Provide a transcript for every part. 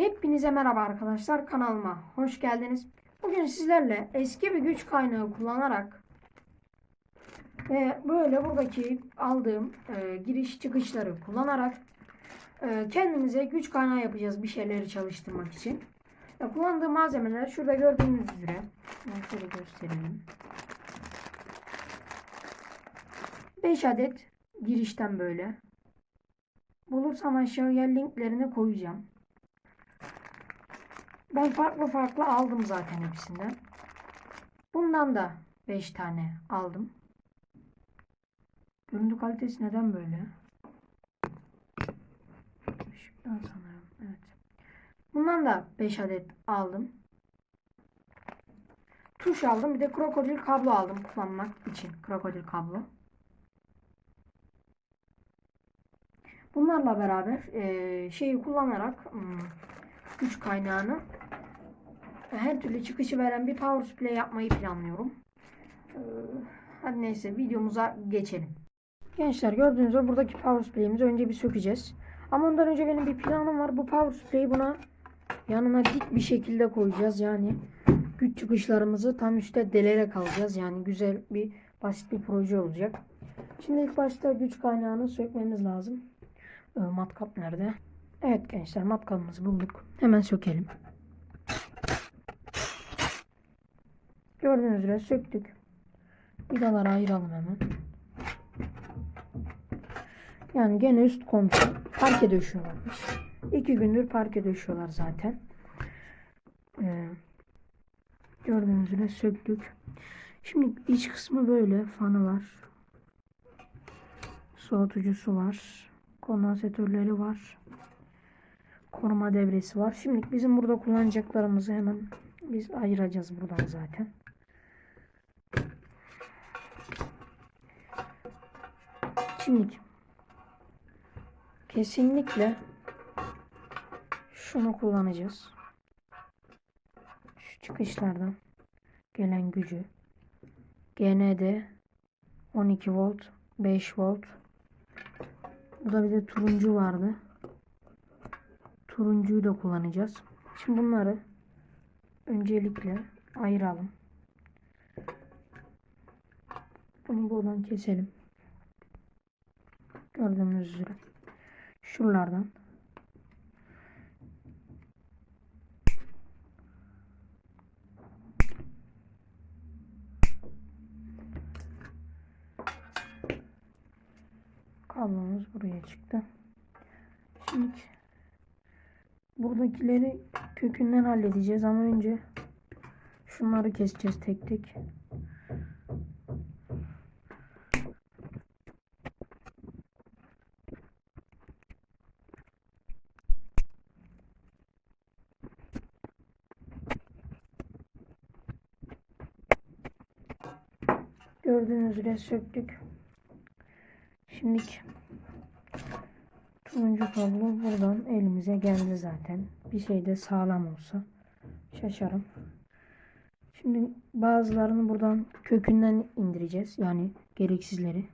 Hepinize merhaba arkadaşlar kanalıma hoş geldiniz. Bugün sizlerle eski bir güç kaynağı kullanarak ve böyle buradaki aldığım e, giriş çıkışları kullanarak e, kendimize güç kaynağı yapacağız bir şeyleri çalıştırmak için. Ya, kullandığım malzemeler şurada gördüğünüz üzere. Ben şöyle gösterelim. 5 adet girişten böyle. Bulursam aşağıya linklerini koyacağım. Ben farklı farklı aldım zaten hepsinden. Bundan da 5 tane aldım. Görüntü kalitesi neden böyle? Işıktan sanırım. Evet. Bundan da 5 adet aldım. Tuş aldım. Bir de krokodil kablo aldım kullanmak için. Krokodil kablo. Bunlarla beraber eee, şeyi kullanarak hmm, güç kaynağını her türlü çıkışı veren bir power supply yapmayı planlıyorum. Ee, Hadi neyse videomuza geçelim. Gençler gördüğünüz gibi buradaki power supply'imizi önce bir sökeceğiz. Ama ondan önce benim bir planım var. Bu power supply'i buna yanına dik bir şekilde koyacağız. Yani güç çıkışlarımızı tam üstte delerek alacağız. Yani güzel bir basit bir proje olacak. Şimdi ilk başta güç kaynağını sökmemiz lazım. Ee, matkap nerede? Evet gençler matkabımızı bulduk. Hemen sökelim. Gördüğünüz üzere söktük. Vidaları ayıralım hemen. Yani gene üst komşu parke döşüyorlarmış. İki gündür parke döşüyorlar zaten. Ee, gördüğünüz üzere söktük. Şimdi iç kısmı böyle fanı var. Soğutucusu var. Kondansatörleri var. Koruma devresi var. Şimdi bizim burada kullanacaklarımızı hemen biz ayıracağız buradan zaten. Şimdi kesinlikle şunu kullanacağız. Şu çıkışlardan gelen gücü GND 12 volt 5 volt Burada bir de turuncu vardı. Turuncuyu da kullanacağız. Şimdi bunları öncelikle ayıralım. Bunu buradan keselim. Gördüğünüz üzere. Şuralardan. Kablomuz buraya çıktı. Şimdi buradakileri kökünden halledeceğiz ama önce şunları keseceğiz tek tek. Gördüğünüz üzere söktük. Şimdi turuncu kablo buradan elimize geldi zaten. Bir şey de sağlam olsa şaşarım. Şimdi bazılarını buradan kökünden indireceğiz. Yani gereksizleri.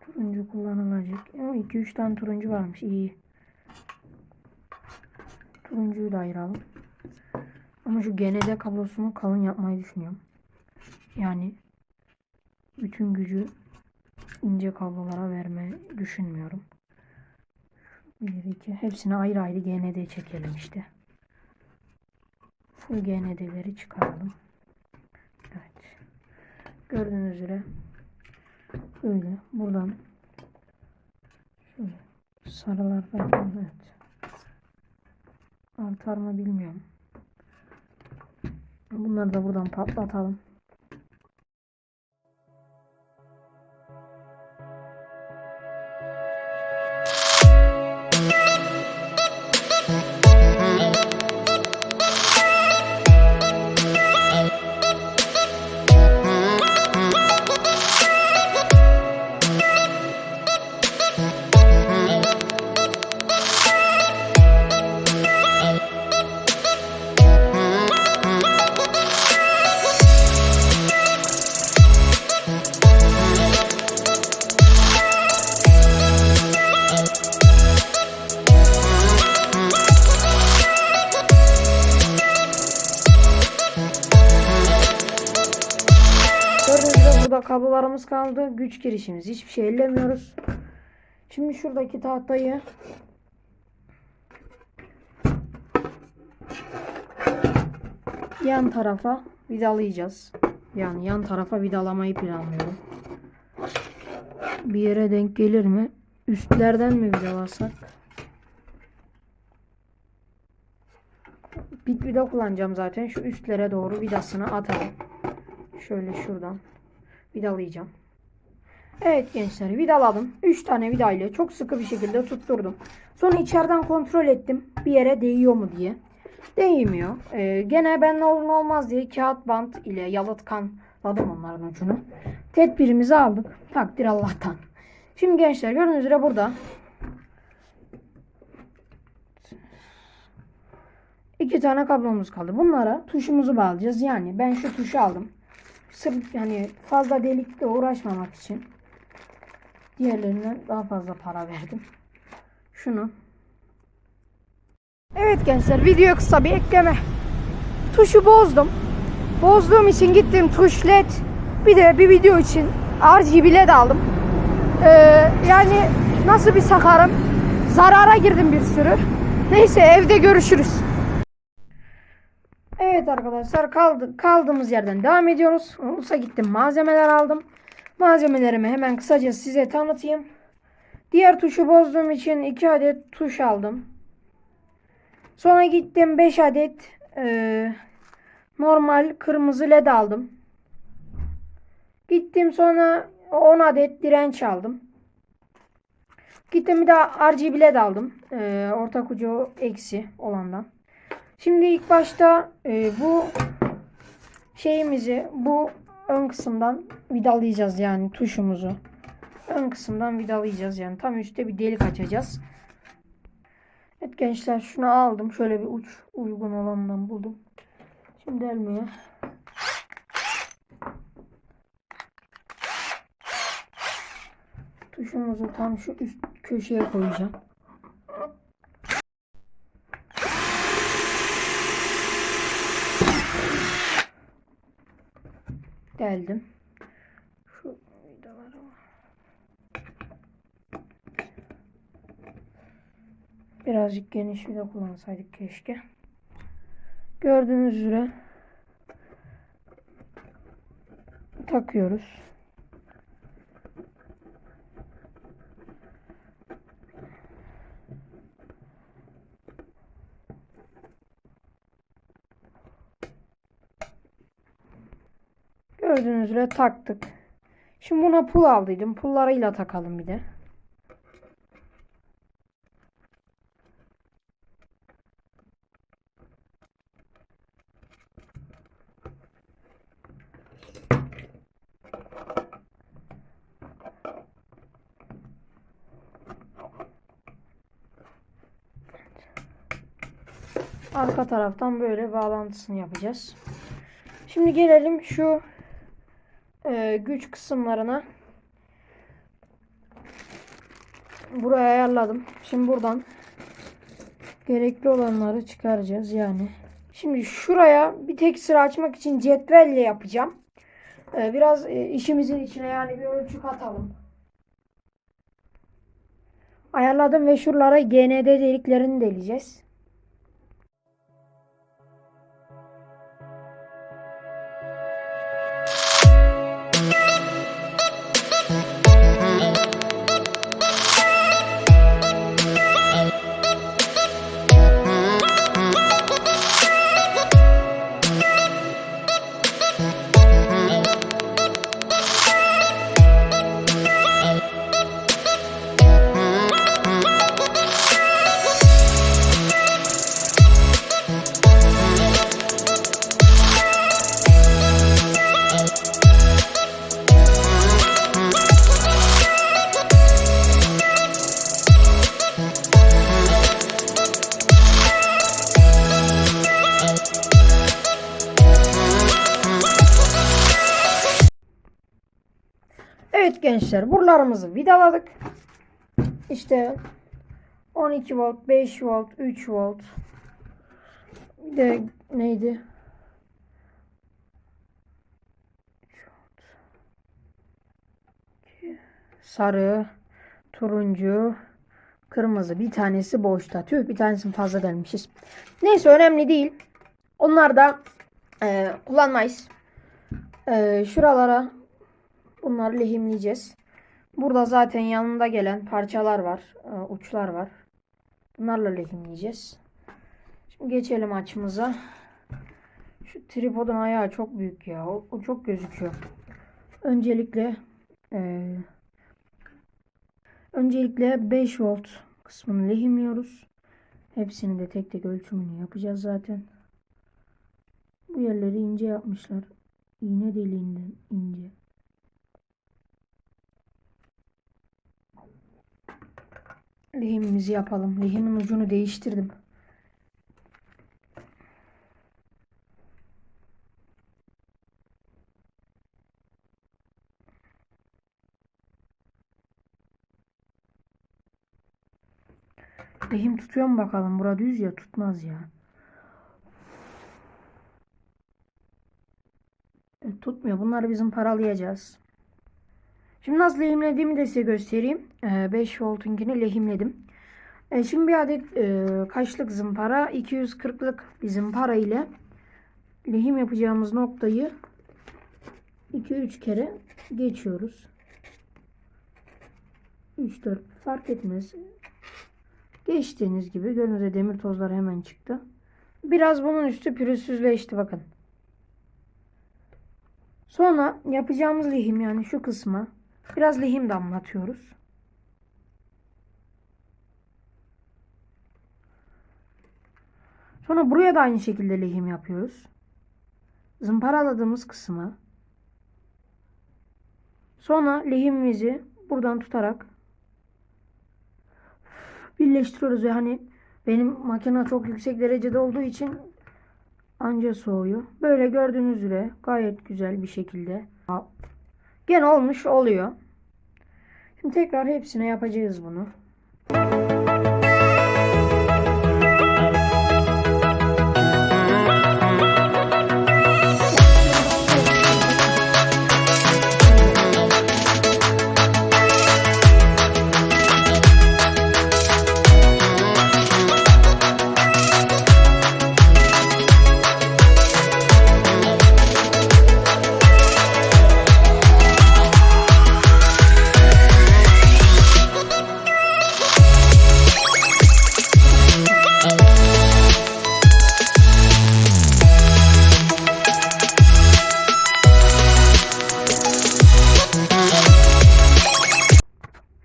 Turuncu kullanılacak. 2-3 tane turuncu varmış. İyi. Turuncuyu da ayıralım. Ama şu GND kablosunu kalın yapmayı düşünüyorum. Yani bütün gücü ince kablolara vermeyi düşünmüyorum. 1 2 hepsini ayrı ayrı GND çekelim işte. Full GND'leri çıkaralım. Evet. Gördüğünüz üzere böyle buradan sarılardan evet. Artar mı bilmiyorum. Bunları da buradan patlatalım. Kablolarımız kaldı. Güç girişimiz. Hiçbir şey ellemiyoruz. Şimdi şuradaki tahtayı yan tarafa vidalayacağız. Yani yan tarafa vidalamayı planlıyorum. Bir yere denk gelir mi? Üstlerden mi vidalasak? Bit vida kullanacağım zaten. Şu üstlere doğru vidasını atalım. Şöyle şuradan vidalayacağım. Evet gençler vidaladım. 3 tane vida ile çok sıkı bir şekilde tutturdum. Sonra içeriden kontrol ettim. Bir yere değiyor mu diye. Değmiyor. Ee, gene ben ne olur ne olmaz diye kağıt bant ile yalıtkanladım onların ucunu. Tedbirimizi aldık. Takdir Allah'tan. Şimdi gençler gördüğünüz üzere burada iki tane kablomuz kaldı. Bunlara tuşumuzu bağlayacağız. Yani ben şu tuşu aldım. Sırf yani fazla delikle uğraşmamak için diğerlerinden daha fazla para verdim. Şunu Evet gençler video kısa bir ekleme. Tuşu bozdum. Bozduğum için gittim tuş led bir de bir video için RGB led aldım. Ee, yani nasıl bir sakarım. Zarara girdim bir sürü. Neyse evde görüşürüz. Evet arkadaşlar kaldı, kaldığımız yerden devam ediyoruz. Ulus'a gittim malzemeler aldım. Malzemelerimi hemen kısaca size tanıtayım. Diğer tuşu bozduğum için 2 adet tuş aldım. Sonra gittim 5 adet e, normal kırmızı led aldım. Gittim sonra 10 adet direnç aldım. Gittim bir daha RGB led aldım. E, ortak ucu eksi olandan. Şimdi ilk başta e, bu şeyimizi bu ön kısımdan vidalayacağız yani tuşumuzu. Ön kısımdan vidalayacağız yani tam üstte bir delik açacağız. Evet gençler şunu aldım. Şöyle bir uç uygun olanından buldum. Şimdi elmeye. Tuşumuzu tam şu üst köşeye koyacağım. Geldim. Şu vidaları Birazcık geniş vida kullansaydık keşke. Gördüğünüz üzere takıyoruz. Gördüğünüz üzere taktık. Şimdi buna pul aldıydım. Pullarıyla takalım bir de. Arka taraftan böyle bağlantısını yapacağız. Şimdi gelelim şu e, güç kısımlarına. Buraya ayarladım. Şimdi buradan gerekli olanları çıkaracağız yani. Şimdi şuraya bir tek sıra açmak için cetvelle yapacağım. E, biraz e, işimizin içine yani bir ölçü katalım. Ayarladım ve şuralara GND deliklerini deleceğiz. Gençler buralarımızı vidaladık. İşte 12 volt, 5 volt, 3 volt. Bir de neydi? sarı, turuncu, kırmızı. Bir tanesi boşta. Tüh bir tanesini fazla delmişiz. Neyse önemli değil. Onlar da e, kullanmayız. E, şuralara bunları lehimleyeceğiz. Burada zaten yanında gelen parçalar var. e, uçlar var. Bunlarla lehimleyeceğiz. Şimdi geçelim açımıza. Şu tripodun ayağı çok büyük ya. O, o çok gözüküyor. Öncelikle e, öncelikle 5 volt kısmını lehimliyoruz. Hepsini de tek tek ölçümünü yapacağız zaten. Bu yerleri ince yapmışlar. İğne deliğinden ince. Lehimimizi yapalım. Lehimin ucunu değiştirdim. Lehim tutuyor mu bakalım? Bura düz ya tutmaz ya. Evet, tutmuyor. Bunları bizim paralayacağız. Şimdi nasıl lehimlediğimi de size göstereyim. Ee, 5 voltunkini lehimledim. Ee, şimdi bir adet e, kaçlık zımpara 240'lık bir zımpara ile lehim yapacağımız noktayı 2-3 kere geçiyoruz. 3-4 fark etmez. Geçtiğiniz gibi gönlünüze demir tozları hemen çıktı. Biraz bunun üstü pürüzsüzleşti bakın. Sonra yapacağımız lehim yani şu kısma biraz lehim damlatıyoruz. Sonra buraya da aynı şekilde lehim yapıyoruz. Zımparaladığımız kısma sonra lehimimizi buradan tutarak birleştiriyoruz ve hani benim makine çok yüksek derecede olduğu için anca soğuyor. Böyle gördüğünüz üzere gayet güzel bir şekilde gene olmuş oluyor. Şimdi tekrar hepsine yapacağız bunu.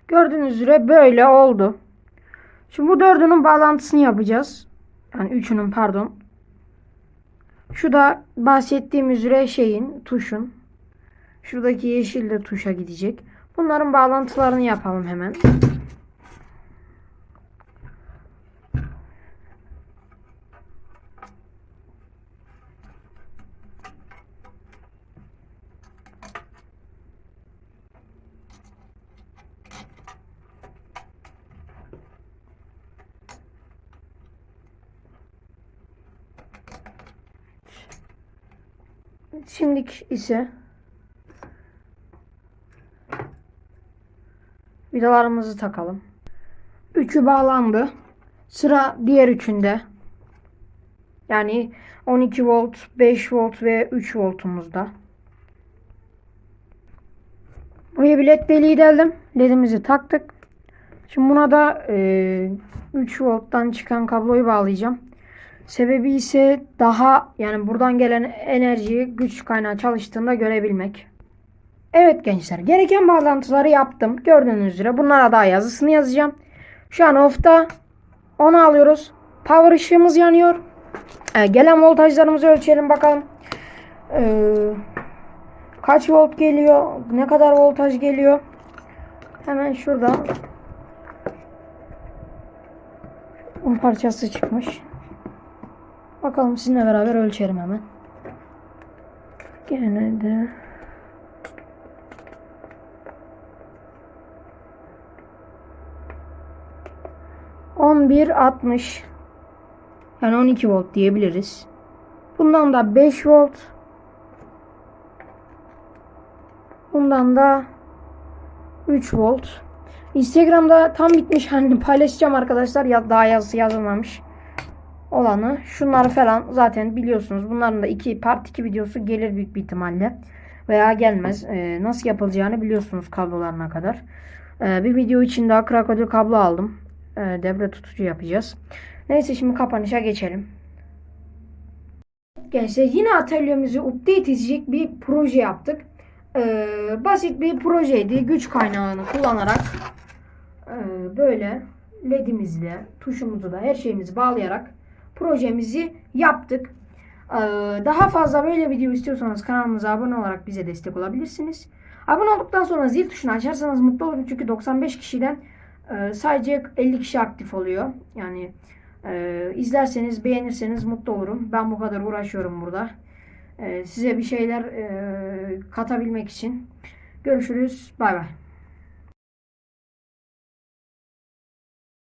Gördüğünüz üzere böyle oldu. Şimdi bu dördünün bağlantısını yapacağız. Yani üçünün pardon. Şu da bahsettiğim üzere şeyin, tuşun. Şuradaki yeşil de tuşa gidecek. Bunların bağlantılarını yapalım hemen. Şimdilik ise vidalarımızı takalım. Üçü bağlandı. Sıra diğer üçünde. Yani 12 volt, 5 volt ve 3 voltumuzda. Buraya bir led deliği deldim. Ledimizi taktık. Şimdi buna da e, 3 volttan çıkan kabloyu bağlayacağım. Sebebi ise daha yani buradan gelen enerjiyi güç kaynağı çalıştığında görebilmek. Evet gençler gereken bağlantıları yaptım. Gördüğünüz üzere bunlara daha yazısını yazacağım. Şu an off'ta onu alıyoruz. Power ışığımız yanıyor. Ee, gelen voltajlarımızı ölçelim bakalım. Ee, kaç volt geliyor? Ne kadar voltaj geliyor? Hemen şurada un parçası çıkmış. Bakalım sizinle beraber ölçerim hemen. Gene de on bir altmış yani 12 volt diyebiliriz. Bundan da 5 volt. Bundan da 3 volt. Instagram'da tam bitmiş halini paylaşacağım arkadaşlar. Ya daha yazısı yazılmamış olanı. Şunları falan zaten biliyorsunuz. Bunların da iki part 2 videosu gelir büyük bir ihtimalle. Veya gelmez. Ee, nasıl yapılacağını biliyorsunuz kablolarına kadar. Ee, bir video için daha krokodil kablo aldım. Ee, devre tutucu yapacağız. Neyse şimdi kapanışa geçelim. Gençler yine atölyemizi update edecek bir proje yaptık. Ee, basit bir projeydi. Güç kaynağını kullanarak e, böyle ledimizle tuşumuzu da her şeyimizi bağlayarak projemizi yaptık. Ee, daha fazla böyle video istiyorsanız kanalımıza abone olarak bize destek olabilirsiniz. Abone olduktan sonra zil tuşunu açarsanız mutlu olurum çünkü 95 kişiden e, sadece 50 kişi aktif oluyor. Yani e, izlerseniz beğenirseniz mutlu olurum. Ben bu kadar uğraşıyorum burada. E, size bir şeyler katabilmek için. Görüşürüz. Bay bay.